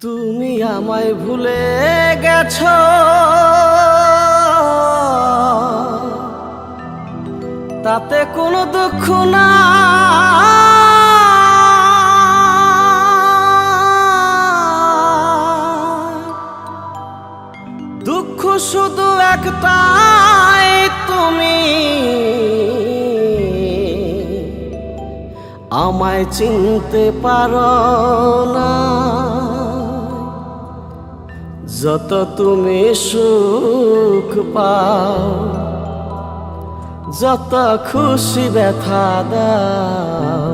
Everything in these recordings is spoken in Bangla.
তুমি আমায় ভুলে গেছ। তাতে কোনো দুঃখ না দুঃখ শুধু একটাই তুমি। আমায় চিনতে পারো না। যত তুমি সুখ পাও, যত খুশি ব্যথা দাও,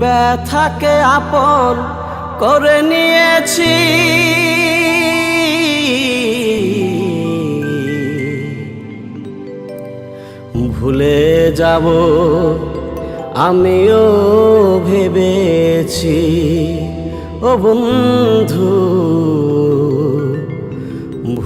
ব্যথাকে আপন করে নিয়েছি। ভুলে যাব আমিও ভেবেছি, ও বন্ধু।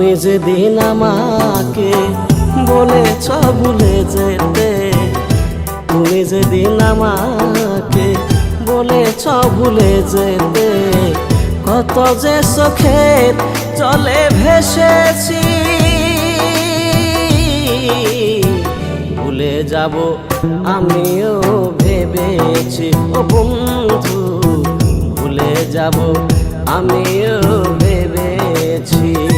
তুমি যেদিন আমাকে বলেছ ভুলে যেতে, তুমি যেদিন আমাকে বলেছ ভুলে যেতে, কত যে চোখের চলে ভেসেছি, ভুলে যাব আমিও ভেবেছি, ও বন্ধু, ভুলে যাব আমিও ভেবেছি।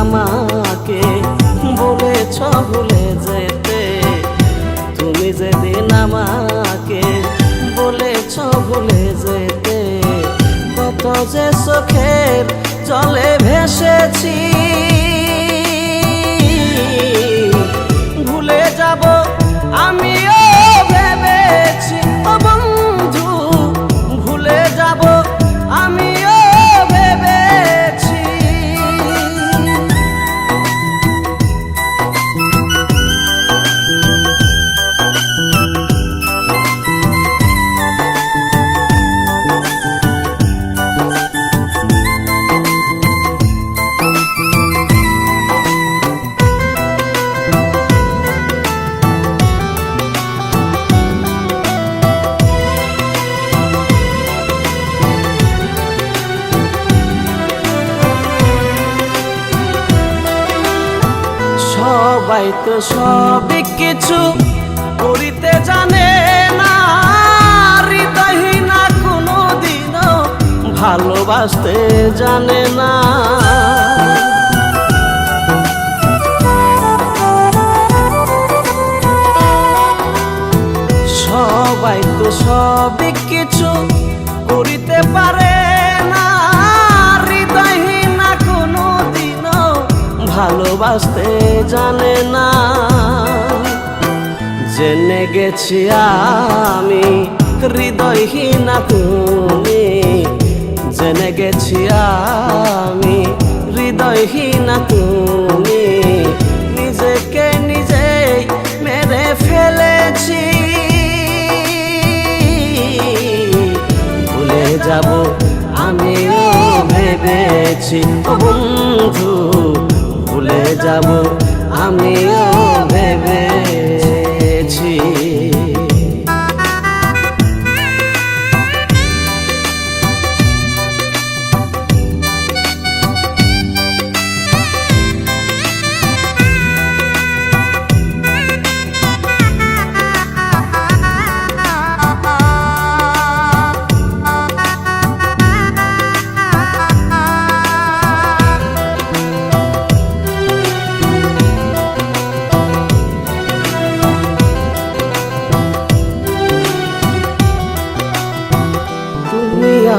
আমাকে বলেছ ভুলে যেতে। তুমি যেদিন আমাকে বলেছ ভুলে যেতে, কত যে চোখের জলে ভেসেছি। সবাই তো সব কিছু করিতে জানে না। হৃদয়হীনা কোনো দিনও ভালোবাসতে জানে না। সবাই তো সব কিছু করিতে পারে ভালোবাসতে জানে না। জেনে গেছি আমি হৃদয়হীনা তুমি। জেনে গেছি আমি হৃদয়হীনা তুমি।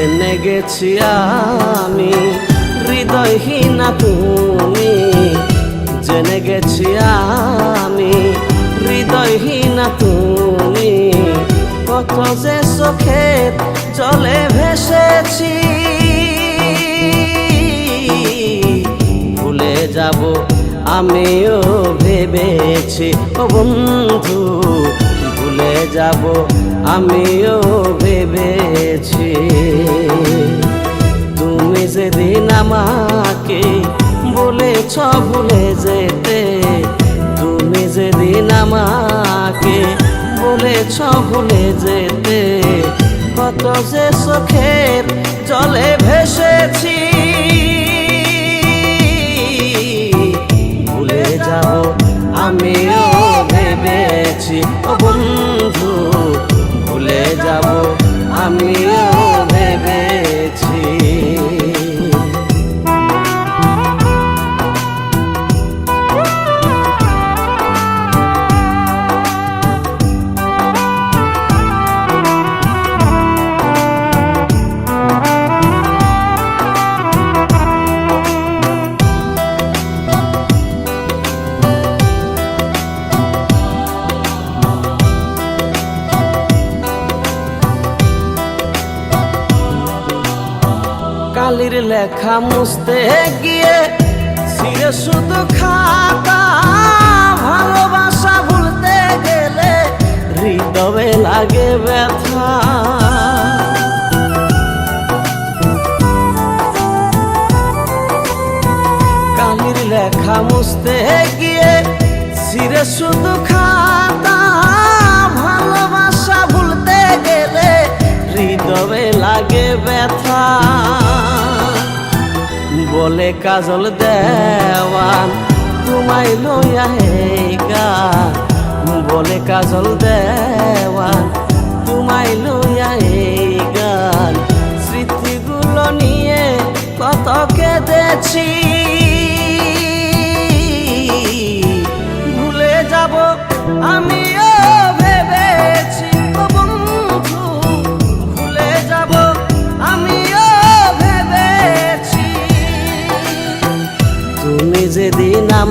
জেনে গেছি আমি, হৃদয়হীনা তুমি। জেনে গেছি আমি, হৃদয়হীনা তুমি। কত যে চোখের জলে ভেসেছি, ভুলে যাব আমিও ভেবেছি। ও বন্ধু ভুলে যাব, আমিও ভেবেছি। তুমি যেদিন আমাকে বলেছ ভুলে যেতে, তুমি যেদিন আমাকে বলেছ ভুলে যেতে, কত যে চোখের জলে ভেসেছি। ভুলে যাব, আমিও ভেবেছি আমিও কালির লেখা মুছতে গিয়ে সিরে শুধু খাতা, ভালোবাসা ভুলতে গেলে হৃদয়ে লাগে ব্যথা। কালির লেখা মুছতে গিয়ে সিরে শুধু খাতা কাজল দেওয়ান, তোমায় লইয়া হে বলে কাজল দেওয়ান, তোমায় লইয়া হে স্মৃতিগুলো নিয়ে কত কেঁদেছি